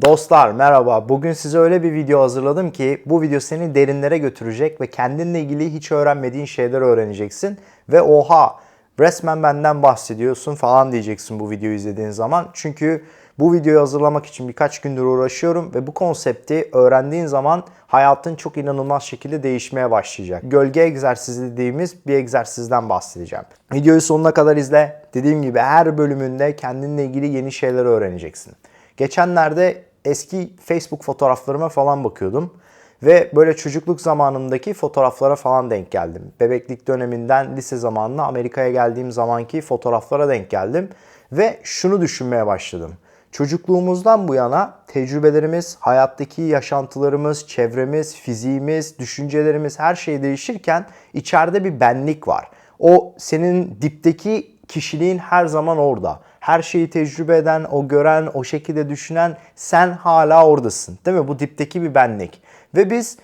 Dostlar merhaba. Bugün size öyle bir video hazırladım ki bu video seni derinlere götürecek ve kendinle ilgili hiç öğrenmediğin şeyler öğreneceksin. Ve oha resmen benden bahsediyorsun falan diyeceksin bu videoyu izlediğin zaman. Çünkü bu videoyu hazırlamak için birkaç gündür uğraşıyorum ve bu konsepti öğrendiğin zaman hayatın çok inanılmaz şekilde değişmeye başlayacak. Gölge egzersizi dediğimiz bir egzersizden bahsedeceğim. Videoyu sonuna kadar izle. Dediğim gibi her bölümünde kendinle ilgili yeni şeyler öğreneceksin. Geçenlerde eski Facebook fotoğraflarıma falan bakıyordum. Ve böyle çocukluk zamanımdaki fotoğraflara falan denk geldim. Bebeklik döneminden lise zamanına Amerika'ya geldiğim zamanki fotoğraflara denk geldim. Ve şunu düşünmeye başladım. Çocukluğumuzdan bu yana tecrübelerimiz, hayattaki yaşantılarımız, çevremiz, fiziğimiz, düşüncelerimiz her şey değişirken içeride bir benlik var. O senin dipteki kişiliğin her zaman orada. Her şeyi tecrübe eden, o gören, o şekilde düşünen sen hala oradasın. Değil mi? Bu dipteki bir benlik. Ve biz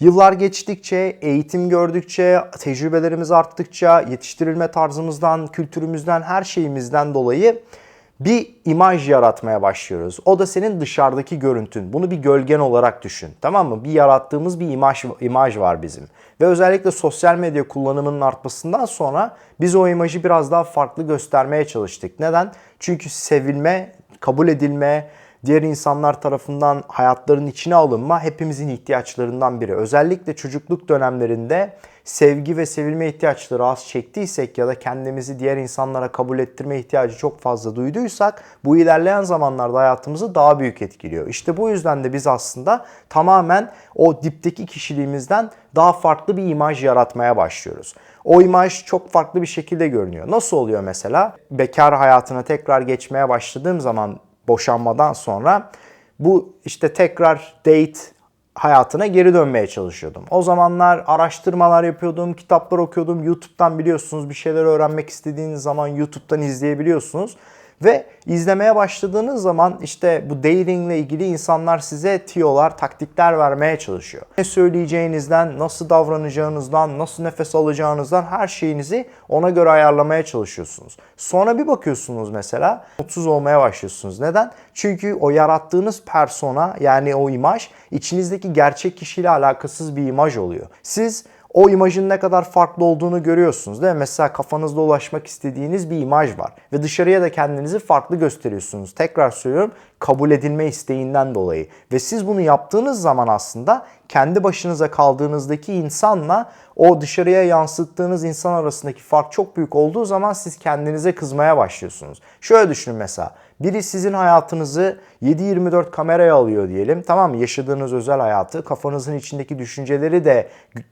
Yıllar geçtikçe, eğitim gördükçe, tecrübelerimiz arttıkça, yetiştirilme tarzımızdan, kültürümüzden, her şeyimizden dolayı bir imaj yaratmaya başlıyoruz. O da senin dışarıdaki görüntün. Bunu bir gölgen olarak düşün. Tamam mı? Bir yarattığımız bir imaj imaj var bizim. Ve özellikle sosyal medya kullanımının artmasından sonra biz o imajı biraz daha farklı göstermeye çalıştık. Neden? Çünkü sevilme, kabul edilme, diğer insanlar tarafından hayatların içine alınma hepimizin ihtiyaçlarından biri. Özellikle çocukluk dönemlerinde sevgi ve sevilme ihtiyaçları az çektiysek ya da kendimizi diğer insanlara kabul ettirme ihtiyacı çok fazla duyduysak bu ilerleyen zamanlarda hayatımızı daha büyük etkiliyor. İşte bu yüzden de biz aslında tamamen o dipteki kişiliğimizden daha farklı bir imaj yaratmaya başlıyoruz. O imaj çok farklı bir şekilde görünüyor. Nasıl oluyor mesela? Bekar hayatına tekrar geçmeye başladığım zaman boşanmadan sonra bu işte tekrar date hayatına geri dönmeye çalışıyordum. O zamanlar araştırmalar yapıyordum, kitaplar okuyordum. YouTube'dan biliyorsunuz bir şeyler öğrenmek istediğiniz zaman YouTube'dan izleyebiliyorsunuz. Ve izlemeye başladığınız zaman işte bu dating ile ilgili insanlar size tiyolar, taktikler vermeye çalışıyor. Ne söyleyeceğinizden, nasıl davranacağınızdan, nasıl nefes alacağınızdan her şeyinizi ona göre ayarlamaya çalışıyorsunuz. Sonra bir bakıyorsunuz mesela mutsuz olmaya başlıyorsunuz. Neden? Çünkü o yarattığınız persona yani o imaj içinizdeki gerçek kişiyle alakasız bir imaj oluyor. Siz o imajın ne kadar farklı olduğunu görüyorsunuz değil mi? Mesela kafanızda ulaşmak istediğiniz bir imaj var ve dışarıya da kendinizi farklı gösteriyorsunuz. Tekrar söylüyorum kabul edilme isteğinden dolayı. Ve siz bunu yaptığınız zaman aslında kendi başınıza kaldığınızdaki insanla o dışarıya yansıttığınız insan arasındaki fark çok büyük olduğu zaman siz kendinize kızmaya başlıyorsunuz. Şöyle düşünün mesela. Biri sizin hayatınızı 7-24 kameraya alıyor diyelim. Tamam? Yaşadığınız özel hayatı, kafanızın içindeki düşünceleri de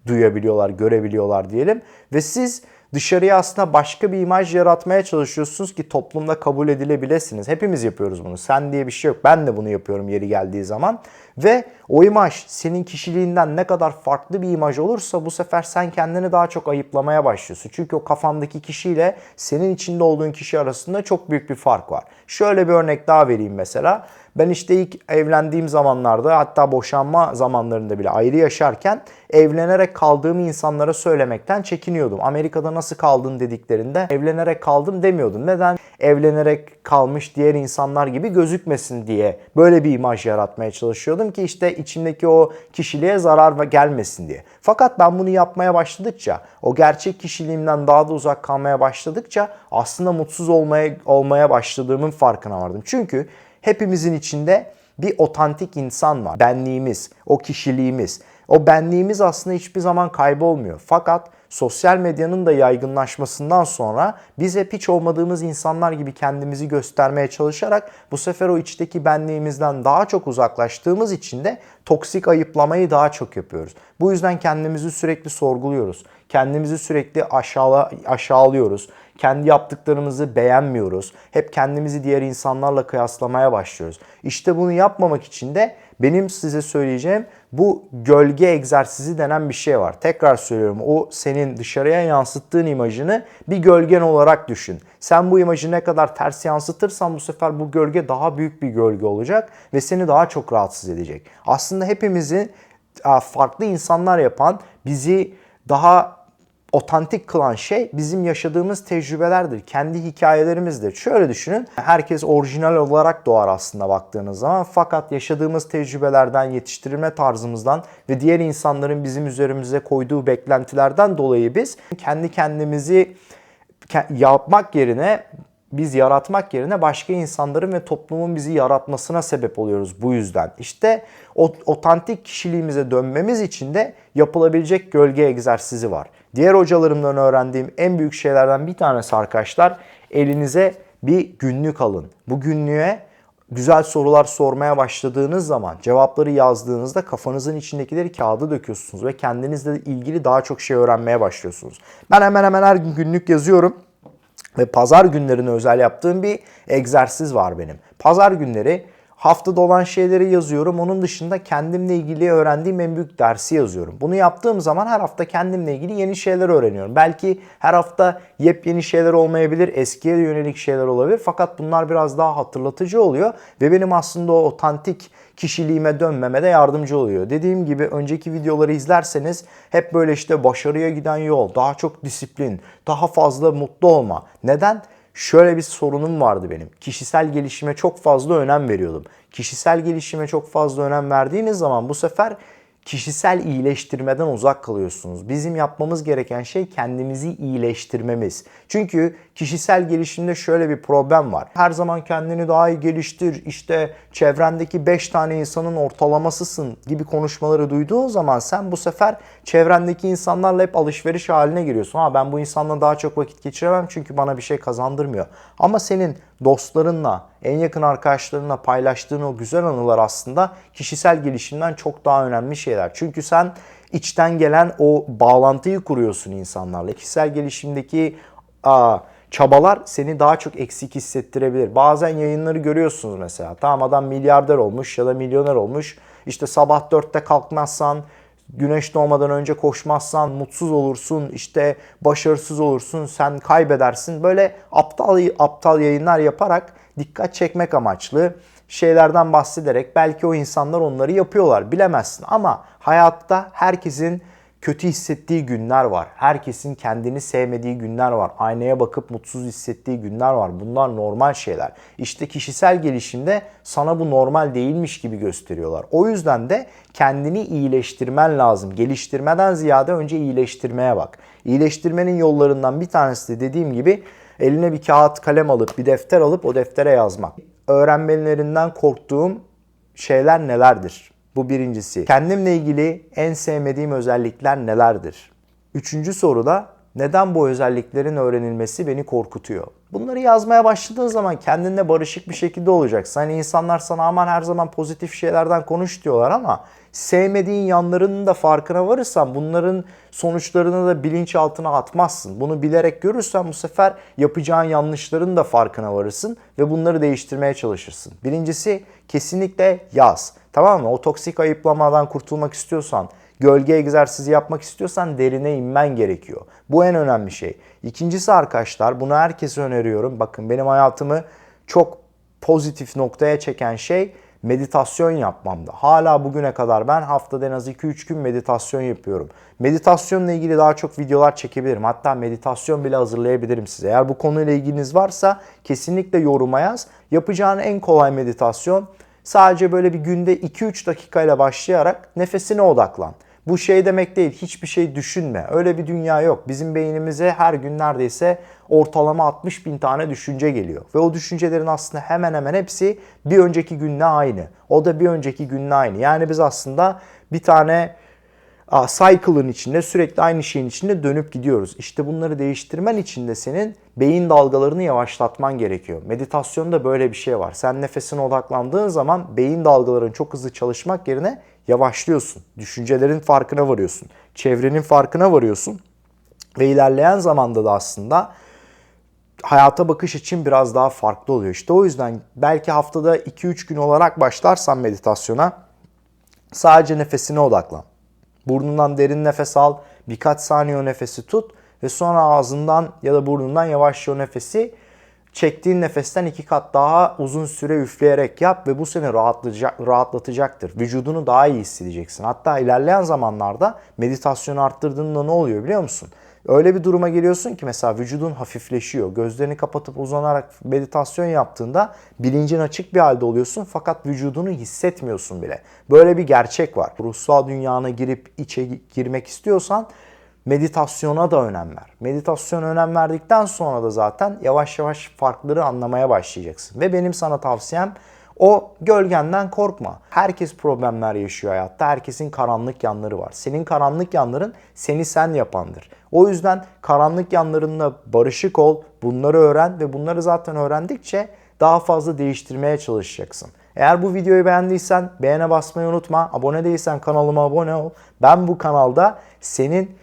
duyabiliyorlar, görebiliyorlar diyelim. Ve siz dışarıya aslında başka bir imaj yaratmaya çalışıyorsunuz ki toplumda kabul edilebilesiniz. Hepimiz yapıyoruz bunu. Sen diye bir şey yok. Ben de bunu yapıyorum yeri geldiği zaman. Ve o imaj senin kişiliğinden ne kadar farklı bir imaj olursa bu sefer sen kendini daha çok ayıplamaya başlıyorsun. Çünkü o kafandaki kişiyle senin içinde olduğun kişi arasında çok büyük bir fark var. Şöyle bir örnek daha vereyim mesela. Ben işte ilk evlendiğim zamanlarda hatta boşanma zamanlarında bile ayrı yaşarken evlenerek kaldığım insanlara söylemekten çekiniyordum. Amerika'da nasıl kaldın dediklerinde evlenerek kaldım demiyordum. Neden? Evlenerek kalmış diğer insanlar gibi gözükmesin diye böyle bir imaj yaratmaya çalışıyordum ki işte içindeki o kişiliğe zarar gelmesin diye. Fakat ben bunu yapmaya başladıkça, o gerçek kişiliğimden daha da uzak kalmaya başladıkça aslında mutsuz olmaya olmaya başladığımın farkına vardım. Çünkü hepimizin içinde bir otantik insan var. Benliğimiz, o kişiliğimiz. O benliğimiz aslında hiçbir zaman kaybolmuyor. Fakat sosyal medyanın da yaygınlaşmasından sonra biz hep hiç olmadığımız insanlar gibi kendimizi göstermeye çalışarak bu sefer o içteki benliğimizden daha çok uzaklaştığımız için de toksik ayıplamayı daha çok yapıyoruz. Bu yüzden kendimizi sürekli sorguluyoruz. Kendimizi sürekli aşağıla, aşağılıyoruz. Kendi yaptıklarımızı beğenmiyoruz. Hep kendimizi diğer insanlarla kıyaslamaya başlıyoruz. İşte bunu yapmamak için de benim size söyleyeceğim bu gölge egzersizi denen bir şey var. Tekrar söylüyorum o senin dışarıya yansıttığın imajını bir gölgen olarak düşün. Sen bu imajı ne kadar ters yansıtırsan bu sefer bu gölge daha büyük bir gölge olacak ve seni daha çok rahatsız edecek. Aslında hepimizi farklı insanlar yapan, bizi daha otantik kılan şey bizim yaşadığımız tecrübelerdir. Kendi hikayelerimizdir. Şöyle düşünün. Herkes orijinal olarak doğar aslında baktığınız zaman. Fakat yaşadığımız tecrübelerden, yetiştirilme tarzımızdan ve diğer insanların bizim üzerimize koyduğu beklentilerden dolayı biz kendi kendimizi ke- yapmak yerine biz yaratmak yerine başka insanların ve toplumun bizi yaratmasına sebep oluyoruz bu yüzden. İşte otantik kişiliğimize dönmemiz için de yapılabilecek gölge egzersizi var. Diğer hocalarımdan öğrendiğim en büyük şeylerden bir tanesi arkadaşlar elinize bir günlük alın. Bu günlüğe güzel sorular sormaya başladığınız zaman cevapları yazdığınızda kafanızın içindekileri kağıda döküyorsunuz ve kendinizle ilgili daha çok şey öğrenmeye başlıyorsunuz. Ben hemen hemen her gün günlük yazıyorum. Ve pazar günlerine özel yaptığım bir egzersiz var benim. Pazar günleri haftada olan şeyleri yazıyorum. Onun dışında kendimle ilgili öğrendiğim en büyük dersi yazıyorum. Bunu yaptığım zaman her hafta kendimle ilgili yeni şeyler öğreniyorum. Belki her hafta yepyeni şeyler olmayabilir, eskiye yönelik şeyler olabilir. Fakat bunlar biraz daha hatırlatıcı oluyor ve benim aslında o otantik kişiliğime dönmeme de yardımcı oluyor. Dediğim gibi önceki videoları izlerseniz hep böyle işte başarıya giden yol, daha çok disiplin, daha fazla mutlu olma. Neden? Şöyle bir sorunum vardı benim. Kişisel gelişime çok fazla önem veriyordum. Kişisel gelişime çok fazla önem verdiğiniz zaman bu sefer kişisel iyileştirmeden uzak kalıyorsunuz. Bizim yapmamız gereken şey kendimizi iyileştirmemiz. Çünkü kişisel gelişimde şöyle bir problem var. Her zaman kendini daha iyi geliştir, işte çevrendeki 5 tane insanın ortalamasısın gibi konuşmaları duyduğun zaman sen bu sefer çevrendeki insanlarla hep alışveriş haline giriyorsun. Ha ben bu insanla daha çok vakit geçiremem çünkü bana bir şey kazandırmıyor. Ama senin dostlarınla, en yakın arkadaşlarınla paylaştığın o güzel anılar aslında kişisel gelişimden çok daha önemli şeyler. Çünkü sen içten gelen o bağlantıyı kuruyorsun insanlarla. Kişisel gelişimdeki aa, çabalar seni daha çok eksik hissettirebilir. Bazen yayınları görüyorsunuz mesela. Tamam adam milyarder olmuş ya da milyoner olmuş. İşte sabah 4'te kalkmazsan, güneş doğmadan önce koşmazsan mutsuz olursun, işte başarısız olursun, sen kaybedersin. Böyle aptal aptal yayınlar yaparak dikkat çekmek amaçlı şeylerden bahsederek belki o insanlar onları yapıyorlar bilemezsin ama hayatta herkesin kötü hissettiği günler var. Herkesin kendini sevmediği günler var. Aynaya bakıp mutsuz hissettiği günler var. Bunlar normal şeyler. İşte kişisel gelişimde sana bu normal değilmiş gibi gösteriyorlar. O yüzden de kendini iyileştirmen lazım. Geliştirmeden ziyade önce iyileştirmeye bak. İyileştirmenin yollarından bir tanesi de dediğim gibi eline bir kağıt kalem alıp bir defter alıp o deftere yazmak. Öğrenmelerinden korktuğum şeyler nelerdir? Bu birincisi. Kendimle ilgili en sevmediğim özellikler nelerdir? Üçüncü soruda neden bu özelliklerin öğrenilmesi beni korkutuyor? Bunları yazmaya başladığın zaman kendinle barışık bir şekilde olacaksın. Hani insanlar sana aman her zaman pozitif şeylerden konuş diyorlar ama sevmediğin yanlarının da farkına varırsan bunların sonuçlarını da bilinçaltına atmazsın. Bunu bilerek görürsen bu sefer yapacağın yanlışların da farkına varırsın ve bunları değiştirmeye çalışırsın. Birincisi kesinlikle yaz. Tamam mı? O toksik ayıplamadan kurtulmak istiyorsan, gölge egzersizi yapmak istiyorsan derine inmen gerekiyor. Bu en önemli şey. İkincisi arkadaşlar bunu herkese öneriyorum. Bakın benim hayatımı çok pozitif noktaya çeken şey meditasyon yapmamda. Hala bugüne kadar ben haftada en az 2-3 gün meditasyon yapıyorum. Meditasyonla ilgili daha çok videolar çekebilirim. Hatta meditasyon bile hazırlayabilirim size. Eğer bu konuyla ilginiz varsa kesinlikle yoruma yaz. Yapacağın en kolay meditasyon sadece böyle bir günde 2-3 dakikayla başlayarak nefesine odaklan. Bu şey demek değil, hiçbir şey düşünme. Öyle bir dünya yok. Bizim beynimize her gün neredeyse ortalama 60 bin tane düşünce geliyor. Ve o düşüncelerin aslında hemen hemen hepsi bir önceki günle aynı. O da bir önceki günle aynı. Yani biz aslında bir tane cycle'ın içinde sürekli aynı şeyin içinde dönüp gidiyoruz. İşte bunları değiştirmen için de senin beyin dalgalarını yavaşlatman gerekiyor. Meditasyonda böyle bir şey var. Sen nefesine odaklandığın zaman beyin dalgaların çok hızlı çalışmak yerine yavaşlıyorsun. Düşüncelerin farkına varıyorsun. Çevrenin farkına varıyorsun. Ve ilerleyen zamanda da aslında hayata bakış için biraz daha farklı oluyor. İşte o yüzden belki haftada 2-3 gün olarak başlarsan meditasyona sadece nefesine odaklan. Burnundan derin nefes al, birkaç saniye o nefesi tut ve sonra ağzından ya da burnundan yavaşça o nefesi çektiğin nefesten iki kat daha uzun süre üfleyerek yap ve bu seni rahatlatacak, rahatlatacaktır. Vücudunu daha iyi hissedeceksin. Hatta ilerleyen zamanlarda meditasyonu arttırdığında ne oluyor biliyor musun? Öyle bir duruma geliyorsun ki mesela vücudun hafifleşiyor. Gözlerini kapatıp uzanarak meditasyon yaptığında bilincin açık bir halde oluyorsun fakat vücudunu hissetmiyorsun bile. Böyle bir gerçek var. Ruhsal dünyana girip içe girmek istiyorsan meditasyona da önem ver. Meditasyona önem verdikten sonra da zaten yavaş yavaş farkları anlamaya başlayacaksın. Ve benim sana tavsiyem o gölgenden korkma. Herkes problemler yaşıyor hayatta. Herkesin karanlık yanları var. Senin karanlık yanların seni sen yapandır. O yüzden karanlık yanlarınla barışık ol, bunları öğren ve bunları zaten öğrendikçe daha fazla değiştirmeye çalışacaksın. Eğer bu videoyu beğendiysen beğene basmayı unutma. Abone değilsen kanalıma abone ol. Ben bu kanalda senin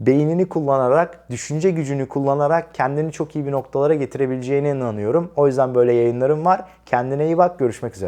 beynini kullanarak, düşünce gücünü kullanarak kendini çok iyi bir noktalara getirebileceğine inanıyorum. O yüzden böyle yayınlarım var. Kendine iyi bak, görüşmek üzere.